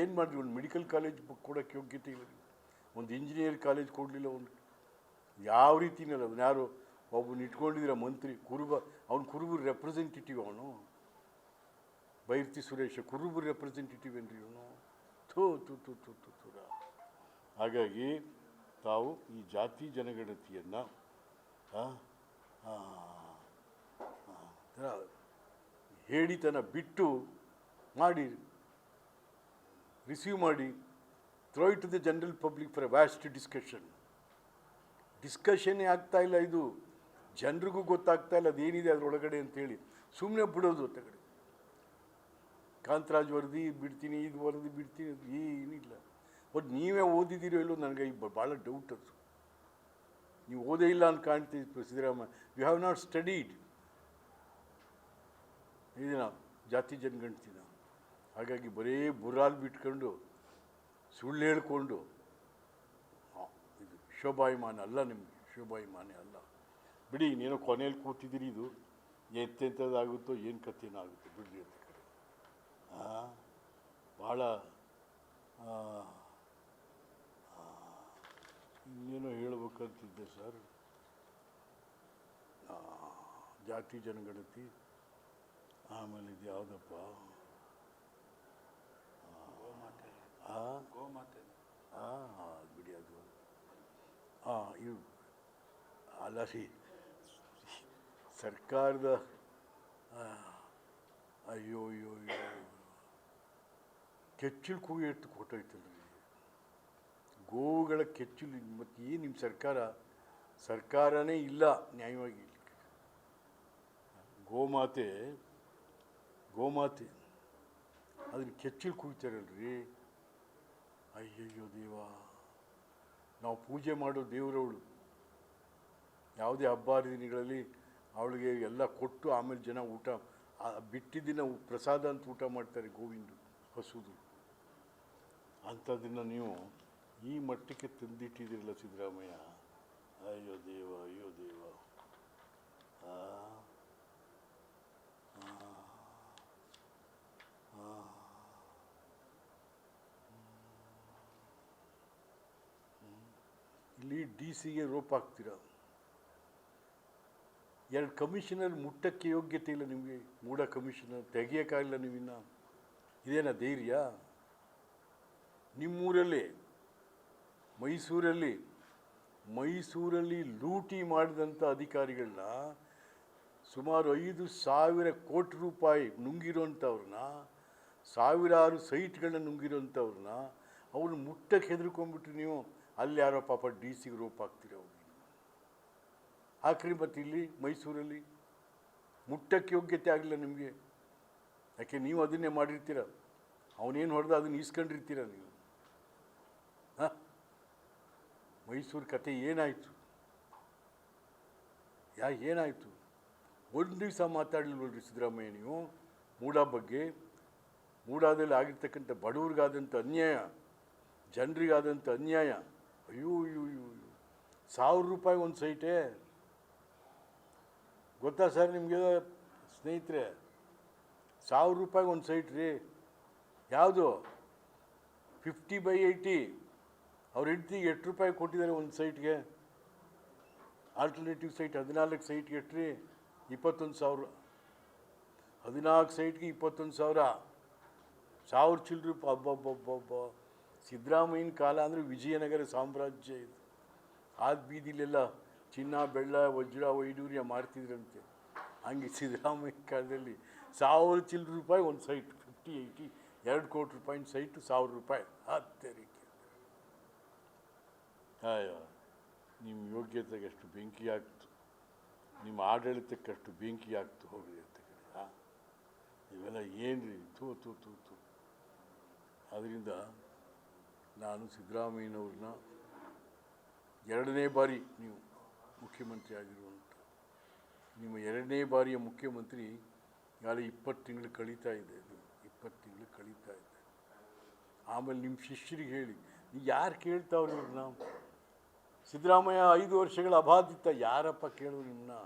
ಏನು ಮಾಡಿದ್ವಿ ಒಂದು ಮೆಡಿಕಲ್ ಕಾಲೇಜ್ ಕೊಡೋಕ್ಕೆ ಯೋಗ್ಯತೆ ಇಲ್ಲ. ಒಂದು ಇಂಜಿನಿಯರ್ ಕಾಲೇಜ್ ಕೊಡಲಿಲ್ಲ ಒಂದು ಯಾವ ರೀತಿನಲ್ಲ ಯಾರು? ಒಬ್ಬನ ಇಟ್ಕೊಂಡಿದ್ದೀರ ಮಂತ್ರಿ, ಕುರುಬ. ಅವ್ನು ಕುರುಬರು ರೆಪ್ರೆಸೆಂಟೇಟಿವ್ ಅವನು. ಬೈರ್ತಿ ಸುರೇಶ, ಕುರುಬರು ರೆಪ್ರೆಸೆಂಟೇಟಿವ್ ಏನ್ರಿ ಇವನು? ಥೂ ತು ತು ತು ತು ತು ಹಾಗಾಗಿ ತಾವು ಈ ಜಾತಿ ಜನಗಣತಿಯನ್ನು ಹೇಳಿತನ ಬಿಟ್ಟು ಮಾಡಿ ರಿಸೀವ್ ಮಾಡಿ throw it to the general public for vast discussion ಡಿಸ್ಕಷನ್ನೇ ಆಗ್ತಾ ಇಲ್ಲ ಇದು. ಜನರಿಗೂ ಗೊತ್ತಾಗ್ತಾ ಇಲ್ಲ ಅದೇನಿದೆ ಅದರೊಳಗಡೆ ಅಂತೇಳಿ. ಸುಮ್ಮನೆ ಬಿಡೋದು ಕಡೆ ಕಾಂತರಾಜ್ ವರದಿ ಬಿಡ್ತೀನಿ, ಇದು ವರದಿ ಬಿಡ್ತೀನಿ, ಅದು ಏನಿಲ್ಲ. ಬಟ್ ನೀವೇ ಓದಿದ್ದೀರೋ ಇಲ್ಲೋ ನನಗೆ ಈಗ ಭಾಳ ಡೌಟ್ ಅದು. ನೀವು ಓದೇ ಇಲ್ಲ ಅಂತ ಕಾಣ್ತೀವಿ Siddaramaiah you have not studied ಇದನ್ನ ಜಾತಿ ಜನಗಣತಿನ ಹಾಗಾಗಿ ಬರೀ ಬುರಾಲ್ ಬಿಟ್ಕೊಂಡು ಸುಳ್ಳು ಹೇಳ್ಕೊಂಡು ಇದು ಶೋಭಾಯಮಾನ ಅಲ್ಲ ನಿಮಗೆ, ಶೋಭಾಯಮಾನ ಅಲ್ಲ. ಬಿಡಿ, ನೀನು ಕೊನೆಯಲ್ಲಿ ಕೂತಿದ್ದೀರಿ ಇದು. ಎಂತೆಂಥದ್ದಾಗುತ್ತೋ, ಏನು ಕಥೆನೋ ಆಗುತ್ತೆ ಬಿಡಿ ಅಂತ ಭಾಳ ಇನ್ನೇನೋ ಹೇಳ್ಬೇಕಂತಿದ್ದೆ ಸರ್. ಜಾತಿ, ಜನಗಣತಿ ಆಮೇಲೆ ಇದು ಯಾವುದಪ್ಪ? ಆ. ಗೋಮಾತೆ. ಹಾಂ ಬಿಡಿ ಅದು. ಹಾಂ ಇವು ಅಲ್ಲ ರೀ ಸರ್ಕಾರದ ಅಯ್ಯೋ ಅಯ್ಯೋ ಅಯ್ಯೋ. ಕೆಚ್ಚಲು ಕೂಗಿ ಎತ್ತು ಕೊಟ್ಟೋಯ್ತಲ್ಲ ರೀ ಗೋವುಗಳ ಕೆಚ್ಚಿಲು ಮತ್ತು ಏನು ನಿಮ್ಮ ಸರ್ಕಾರ? ಸರ್ಕಾರನೇ ಇಲ್ಲ ನ್ಯಾಯವಾಗಿ. ಗೋಮಾತೆ ಗೋಮಾತೆ. ಅದನ್ನ ಕೆಚ್ಚಲು ಕೂಗ್ತಾರಲ್ರಿ. ಅಯ್ಯಯ್ಯೋ ದೇವ, ನಾವು ಪೂಜೆ ಮಾಡೋ ದೇವರವಳು. ಯಾವುದೇ ಹಬ್ಬ ಹರಿದಿನಗಳಲ್ಲಿ ಅವಳಿಗೆ ಎಲ್ಲ ಕೊಟ್ಟು ಆಮೇಲೆ ಜನ ಊಟ ಬಿಟ್ಟಿದ್ದಿನ ಪ್ರಸಾದ ಅಂತ ಊಟ ಮಾಡ್ತಾರೆ ಗೋವಿಂದು, ಹಸುದು. ಅಂಥದ್ದನ್ನು ನೀವು ಈ ಮಟ್ಟಕ್ಕೆ ತಂದಿಟ್ಟಿದ್ದೀರಲ್ಲ ಸಿದ್ದರಾಮಯ್ಯ ಅಯ್ಯೋ ದೇವ ಅಯ್ಯೋ ದೇವ ಆ, ಆ, ಆ. ಇಲ್ಲಿ ಡಿ ಸಿಗೆ ರೋಪ್ ಹಾಕ್ತೀರಾ? ಎರಡು ಕಮಿಷನರ್ ಮುಟ್ಟಕ್ಕೆ ಯೋಗ್ಯತೆ ಇಲ್ಲ ನಿಮಗೆ ಮೂಡ ಕಮಿಷನರ್ ತೆಗಿಯೋಕ್ಕಾಗಿಲ್ಲ ನೀವಿನ್ನ ಇದೇನ ಧೈರ್ಯ? ನಿಮ್ಮೂರಲ್ಲಿ, ಮೈಸೂರಲ್ಲಿ ಮೈಸೂರಲ್ಲಿ ಲೂಟಿ ಮಾಡಿದಂಥ ಅಧಿಕಾರಿಗಳನ್ನ ಸುಮಾರು ಐದು ಸಾವಿರ ಕೋಟಿ ರೂಪಾಯಿ ನುಂಗಿರೋಂಥವ್ರನ್ನ ಸಾವಿರಾರು ಸೈಟ್ಗಳನ್ನ ನುಂಗಿರೋಂಥವ್ರನ್ನ ಅವ್ರನ್ನ ಮುಟ್ಟಕ್ಕೆ ಹೆದರ್ಕೊಂಡ್ಬಿಟ್ರಿ ನೀವು. ಅಲ್ಲಿ ಯಾರೋ ಪಾಪ ಡಿ ಸಿಗೆ ರೋಪ್ ಹಾಕ್ತೀರ ಅವ್ರಿಗೆ ಮತ್ತು ಇಲ್ಲಿ ಮೈಸೂರಲ್ಲಿ. ಮುಟ್ಟಕ್ಕೆ ಯೋಗ್ಯತೆ ಆಗಲಿಲ್ಲ ನಿಮಗೆ. ಯಾಕೆ ನೀವು ಅದನ್ನೇ ಮಾಡಿರ್ತೀರ? ಅವನೇನು ಹೊಡೆದ ಅದನ್ನ ಇಸ್ಕೊಂಡಿರ್ತೀರ ನೀವು? ಮೈಸೂರು ಕತೆ ಏನಾಯಿತು? ಯಾ, ಏನಾಯಿತು? ಒಂದು ದಿವಸ ಮಾತಾಡಲಿಲ್ವಲ್ರಿ ಸಿದ್ದರಾಮಯ್ಯ ನೀವು? ಮೂಡ ಬಗ್ಗೆ. ಮೂಡಾದಲ್ಲಿ ಆಗಿರ್ತಕ್ಕಂಥ ಬಡವ್ರಿಗಾದಂಥ ಅನ್ಯಾಯ. ಜನರಿಗಾದಂಥ ಅನ್ಯಾಯ. ಅಯ್ಯೋ ಅಯ್ಯೋ ಅಯ್ಯೋ ಅಯ್ಯೋ. ಸಾವಿರ ರೂಪಾಯಿ ಒಂದು ಸೈಟೇ. ಗೊತ್ತಾ ಸರ್ ನಿಮಗೆ? ಸ್ನೇಹಿತರೆ, ಸಾವಿರ ರೂಪಾಯಿಗೆ ಒಂದು ಸೈಟ್ ರೀ. ಯಾವುದು? Fifty by eighty. ಅವ್ರ ಹೆಂಡ್ತಿಗೆ ಎಷ್ಟು ರೂಪಾಯಿ ಕೊಟ್ಟಿದ್ದಾರೆ ಒಂದು ಸೈಟ್ಗೆ? ಆಲ್ಟರ್ನೇಟಿವ್ ಸೈಟ್ ಹದಿನಾಲ್ಕು ಸೈಟ್ಗೆ ಎಷ್ಟು ರೀ? ಇಪ್ಪತ್ತೊಂದು ಸಾವಿರ. ಹದಿನಾಲ್ಕು ಸೈಟ್ಗೆ ಇಪ್ಪತ್ತೊಂದು ಸಾವಿರ. ಸಾವಿರ ಚಿಲ್ಲರೆ ರೂಪಾಯಿ ಅಬ್ಬಬ್ಬಬ್ಬಬ್ಬ. ಸಿದ್ದರಾಮಯ್ಯನ ಕಾಲ ಅಂದರೆ ವಿಜಯನಗರ ಸಾಮ್ರಾಜ್ಯ ಇದು. ಆದ ಬೀದಿಲೆಲ್ಲ ಚಿನ್ನ, ಬೆಳ್ಳ, ವಜ್ರ, ವೈಡೂರ್ಯ ಮಾಡ್ತಿದ್ರಂತೆ ಹಂಗೆ ಸಿದ್ದರಾಮಯ್ಯ ಕಾಲದಲ್ಲಿ ಸಾವಿರ ಚಿಲ್ಲರೆ ರೂಪಾಯಿ ಒಂದು ಸೈಟ್ ಫಿಫ್ಟಿ ಏಯ್ಟಿ ಎರಡು ಕೋಟಿ ರೂಪಾಯಿ ಸೈಟು, ಸಾವಿರ ರೂಪಾಯಿ. ಅತ್ತರಿಕೆ ಅಯ್ಯೋ, ನಿಮ್ಮ ಯೋಗ್ಯತೆಗೆ ಅಷ್ಟು ಬೆಂಕಿ ಆಗ್ತು. ನಿಮ್ಮ ಆಡಳಿತಕ್ಕೆ ಅಷ್ಟು ಬೆಂಕಿ ಆಗ್ತು ಹೋಗಿ ಅಂತ ಕಡೆ ಹಾಂ? ಇವೆಲ್ಲ ಏನು ರೀ ತೂ ತೂ ತೂ ತೂ ಅದರಿಂದ ನಾನು ಸಿದ್ದರಾಮಯ್ಯನವ್ರನ್ನ ಎರಡನೇ ಬಾರಿ ನೀವು ಮುಖ್ಯಮಂತ್ರಿ ಆಗಿರುವಂಥ ನಿಮ್ಮ ಎರಡನೇ ಬಾರಿಯ ಮುಖ್ಯಮಂತ್ರಿ ಯಾರು ಇಪ್ಪತ್ತು ತಿಂಗಳು ಕಳೀತಾ ಇದೆ ಇಪ್ಪತ್ತು ತಿಂಗಳು ಕಳೀತಾ ಇದೆ. ಆಮೇಲೆ ನಿಮ್ಮ ಶಿಷ್ಯರಿಗೆ ಹೇಳಿ ಯಾರು ಕೇಳ್ತಾವ್ರಿ ಇವ್ರನ್ನ? ಸಿದ್ದರಾಮಯ್ಯ ಐದು ವರ್ಷಗಳ ಅಬಾಧಿತ, ಯಾರಪ್ಪ ಕೇಳೋ ನಿಮ್ಮನ್ನ